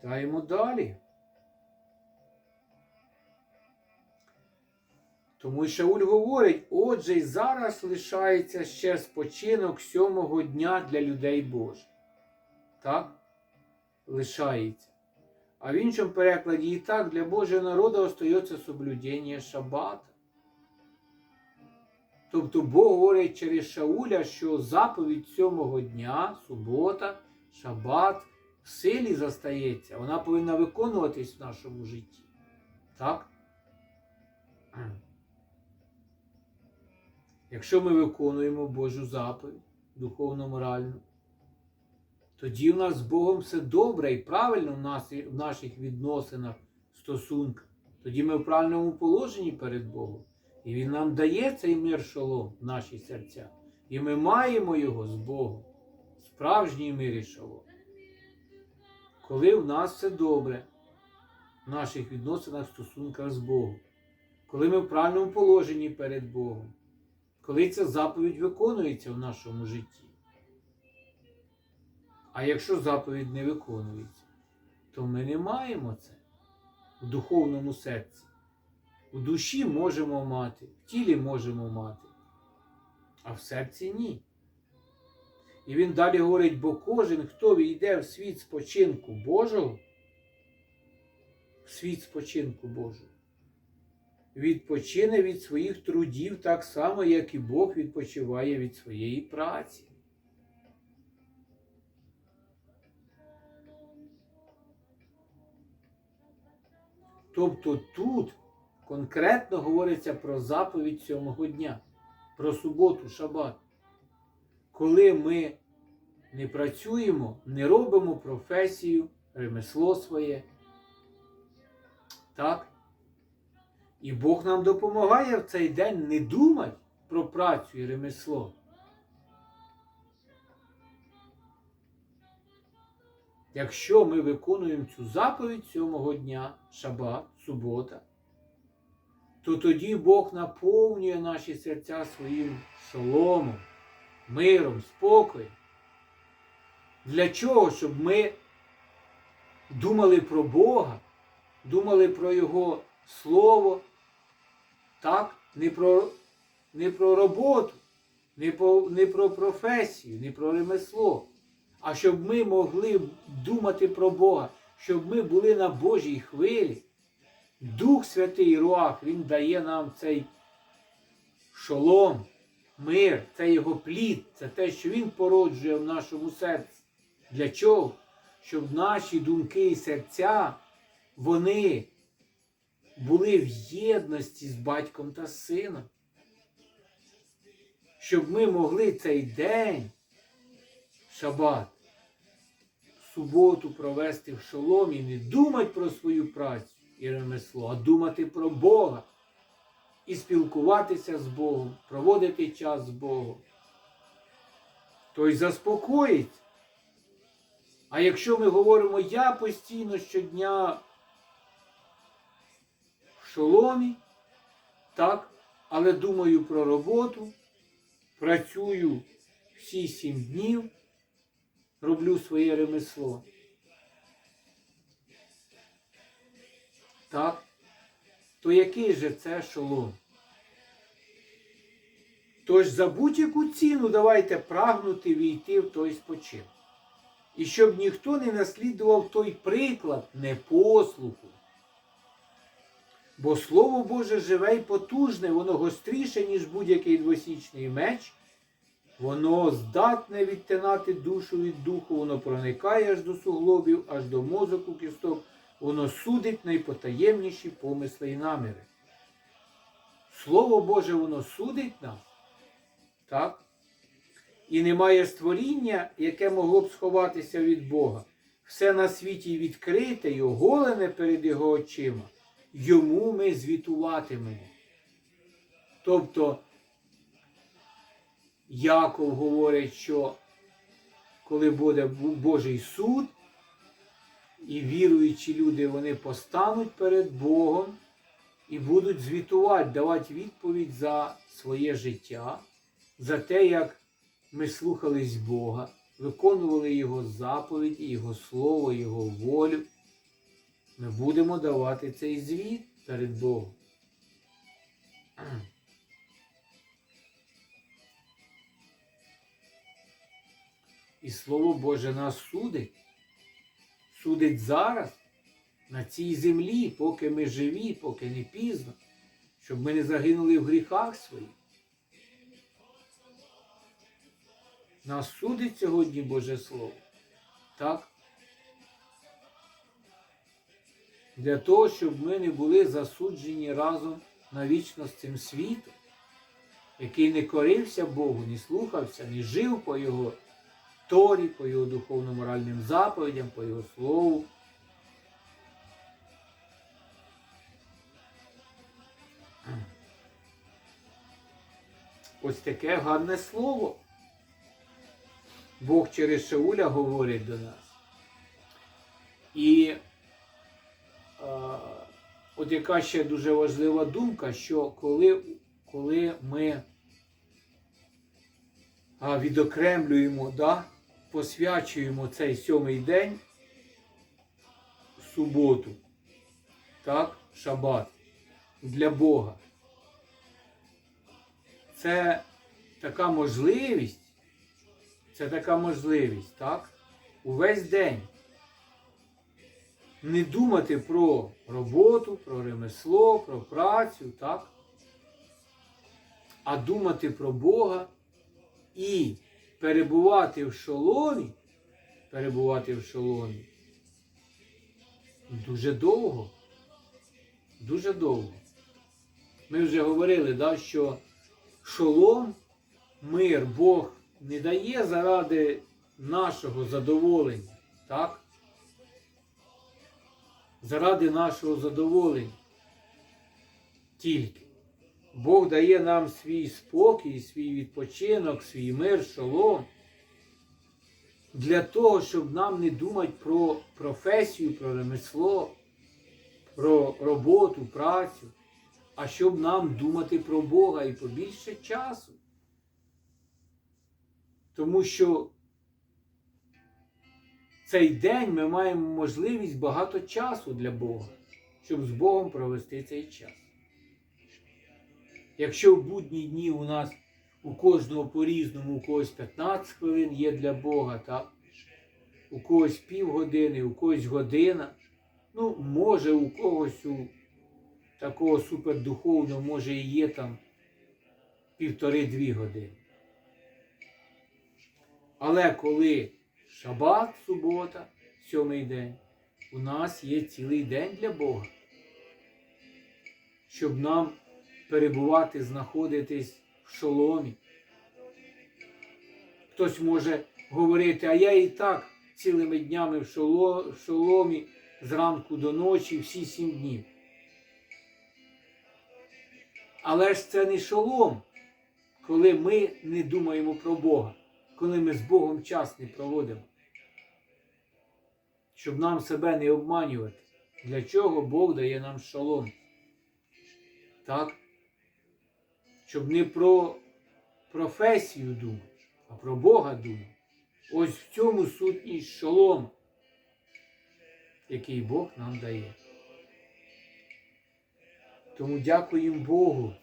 Читаємо далі. Тому Шауль говорить, отже, й зараз лишається ще спочинок сьомого дня для людей Божих. Так? Лишається. А в іншому перекладі і так для Божого народу остається соблюдення шабата. Тобто Бог говорить через Шауля, що заповідь сьомого дня, субота, шабат силі застається. Вона повинна виконуватись в нашому житті. Так? Якщо ми виконуємо Божу заповідь духовно-моральну, тоді в нас з Богом все добре і правильно в наших відносинах, стосунках. Тоді ми в правильному положенні перед Богом. І Він нам дає цей мир шолом в наші серця. І ми маємо його з Богом. Справжній мир і шолом. Коли в нас все добре в наших відносинах, стосунках з Богом. Коли ми в правильному положенні перед Богом. Коли ця заповідь виконується в нашому житті. А якщо заповідь не виконується, то ми не маємо це в духовному серці. У душі можемо мати, в тілі можемо мати, а в серці ні. І він далі говорить, бо кожен, хто війде в світ спочинку Божого, в світ спочинку Божого, відпочине від своїх трудів так само, як і Бог відпочиває від своєї праці. Тобто тут конкретно говориться про заповідь сьомого дня, про суботу, шабат. Коли ми не працюємо, не робимо професію, ремесло своє. Так? І Бог нам допомагає в цей день не думати про працю і ремесло. Якщо ми виконуємо цю заповідь сьомого дня, шабат, субота, то тоді Бог наповнює наші серця своїм шоломом, миром, спокоєм. Для чого? Щоб ми думали про Бога, думали про Його Слово, так? Не про, не про роботу, не, по, не про професію, не про ремесло, а щоб ми могли думати про Бога, щоб ми були на Божій хвилі. Дух Святий Руах, Він дає нам цей шолом, мир, це його плід, це те, що Він породжує в нашому серці. Для чого? Щоб наші думки і серця, вони були в єдності з батьком та сином. Щоб ми могли цей день, шабат, суботу провести в шоломі, не думати про свою працю і ремесло, а думати про Бога і спілкуватися з Богом, проводити час з Богом. Той заспокоїть. А якщо ми говоримо, я постійно щодня в шоломі, так, але думаю про роботу, працюю всі сім днів, роблю своє ремесло. Так, то який же це шолом? Тож за будь-яку ціну давайте прагнути війти в той спочинок. І щоб ніхто не наслідував той приклад непослуху. Бо Слово Боже живе й потужне, воно гостріше, ніж будь-який двосічний меч. Воно здатне відтинати душу від духу, воно проникає аж до суглобів, аж до мозоку кісток, воно судить найпотаємніші помисли і наміри. Слово Боже, воно судить нас. Так? І немає створіння, яке могло б сховатися від Бога. Все на світі відкрите й оголене перед Його очима. Йому ми звітуватимемо. Тобто, Яков говорить, що коли буде Божий суд, і віруючі люди вони постануть перед Богом і будуть звітувати, давати відповідь за своє життя, за те, як ми слухались Бога, виконували Його заповіді, Його Слово, Його волю, ми будемо давати цей звіт перед Богом. І Слово Боже нас судить, судить зараз, на цій землі, поки ми живі, поки не пізно, щоб ми не загинули в гріхах своїх. Нас судить сьогодні Боже Слово. Так? Для того, щоб ми не були засуджені разом навічно з цим світом, який не корився Богу, не слухався, не жив по Його Торі, по Його духовно-моральним заповідям, по Його Слову. Ось таке гарне слово. Бог через Шауля говорить до нас. І а, от яка ще дуже важлива думка, що коли, коли ми відокремлюємо, да, посвячуємо цей сьомий день, суботу, так, шабат, для Бога, це така можливість, це така можливість, так? Увесь день не думати про роботу, про ремесло, про працю, так? А думати про Бога і перебувати в шоломі, перебувати в шоломі дуже довго. Дуже довго. Ми вже говорили, да, що шолом, мир Бог не дає заради нашого задоволення, так? Заради нашого задоволення. Тільки. Бог дає нам свій спокій, свій відпочинок, свій мир, шолом. Для того, щоб нам не думати про професію, про ремесло, про роботу, працю, а щоб нам думати про Бога і побільше часу. Тому що цей день ми маємо можливість багато часу для Бога, щоб з Богом провести цей час. Якщо в будні дні у нас у кожного по-різному, у когось 15 хвилин є для Бога, так? у когось півгодини, у когось година, ну, може, у когось у такого супердуховного, може і є там півтори-дві години. Але коли шабат, субота, сьомий день, у нас є цілий день для Бога, щоб нам перебувати, знаходитись в шоломі. Хтось може говорити, а я і так цілими днями в шоломі зранку до ночі, всі сім днів. Але ж це не шолом, коли ми не думаємо про Бога, коли ми з Богом час не проводимо. Щоб нам себе не обманювати. Для чого Бог дає нам шолом? Так? Щоб не про професію думати, а про Бога думати. Ось в цьому сутність шолом, який Бог нам дає. Тому дякуємо Богу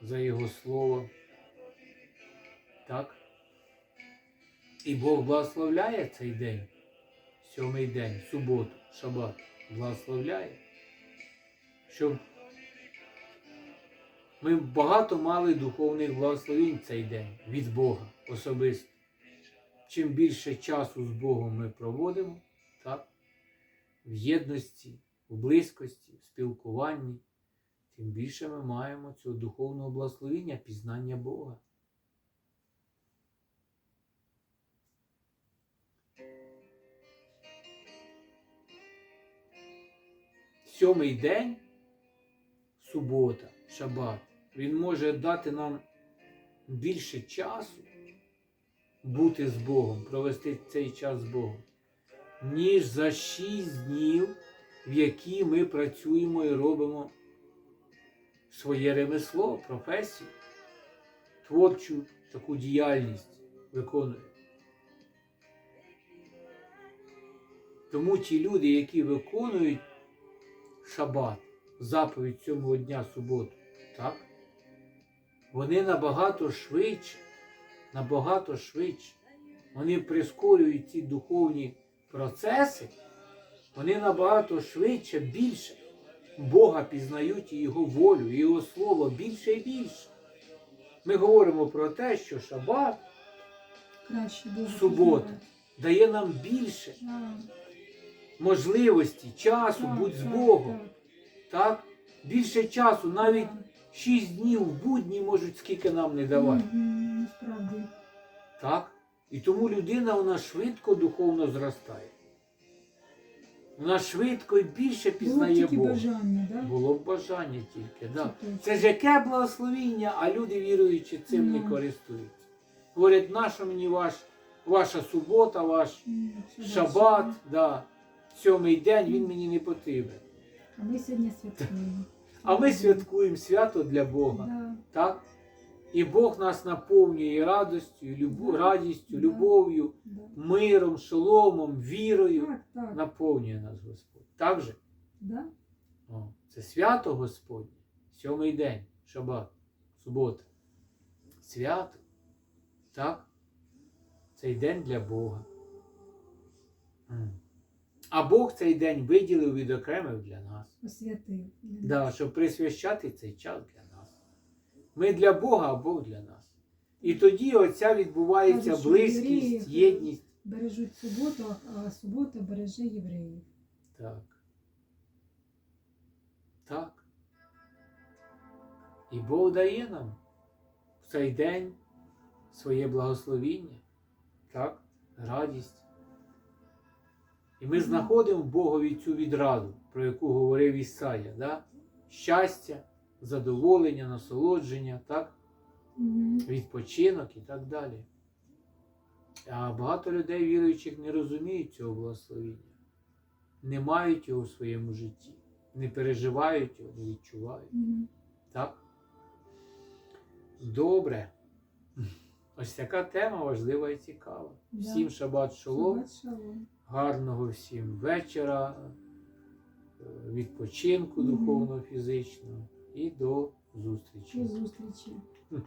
за Його Слово. Так? І Бог благословляє цей день, сьомий день, суботу, шабат, благословляє, щоб ми багато мали духовних благословень цей день від Бога особисто. Чим більше часу з Богом ми проводимо, так, в єдності, у близькості, в спілкуванні, тим більше ми маємо цього духовного благословення, пізнання Бога. Сьомий день, субота, шабат, він може дати нам більше часу бути з Богом, провести цей час з Богом, ніж за шість днів, в які ми працюємо і робимо своє ремесло, професію, творчу таку діяльність виконуємо. Тому ті люди, які виконують шабат, заповідь сьомого дня суботу, так? Вони набагато швидше, набагато швидше. Вони прискорюють ці духовні процеси, вони набагато швидше, більше Бога пізнають і Його волю, і Його слово більше і більше. Ми говоримо про те, що шабат Субота. дає нам більше можливості, часу, будь з Богом. Так? Більше часу, навіть так. шість днів в будні можуть скільки нам не давати. Насправді. Так? І тому людина вона швидко духовно зростає. Вона швидко і більше Було б пізнає Бога. бажання, да? Було б бажання тільки. Да. Це. Це ж яке благословіння, а люди віруючи цим не Ну. користуються. Говорять, наша мені ваш, ваша субота, ваш М, шабат, да, сьомий день, він мені не потрібен. А ми сьогодні святкуємо. А ми святкуємо свято для Бога. Да. Так? І Бог нас наповнює радістю, любов, Да. радістю, Да. любов'ю, Да. миром, шоломом, вірою. Так, так. Наповнює нас Господь. Так же? Да? О, це свято Господнє. Сьомий день, шабат, субота. Свято. Так? Цей день для Бога. А Бог цей день виділив відокремив для нас. Освятив. Да, щоб присвящати цей час для нас. Ми для Бога, а Бог для нас. І тоді оця відбувається Кажуть, що близькість, євреї єдність. Бережуть суботу, а субота береже євреїв. Так. Так. І Бог дає нам в цей день своє благословіння, так, радість. І ми знаходимо в Богові цю відраду, про яку говорив Ісая, да? щастя, задоволення, насолодження, так? Відпочинок і так далі. А багато людей, віруючих, не розуміють цього благословіння, не мають його в своєму житті, не переживають його, не відчувають. Так? Добре. Ось така тема важлива і цікава. Всім шабат шолом, Шабат шалом. Гарного всім вечора, е, відпочинку духовно-фізичного і до зустрічі. До зустрічі.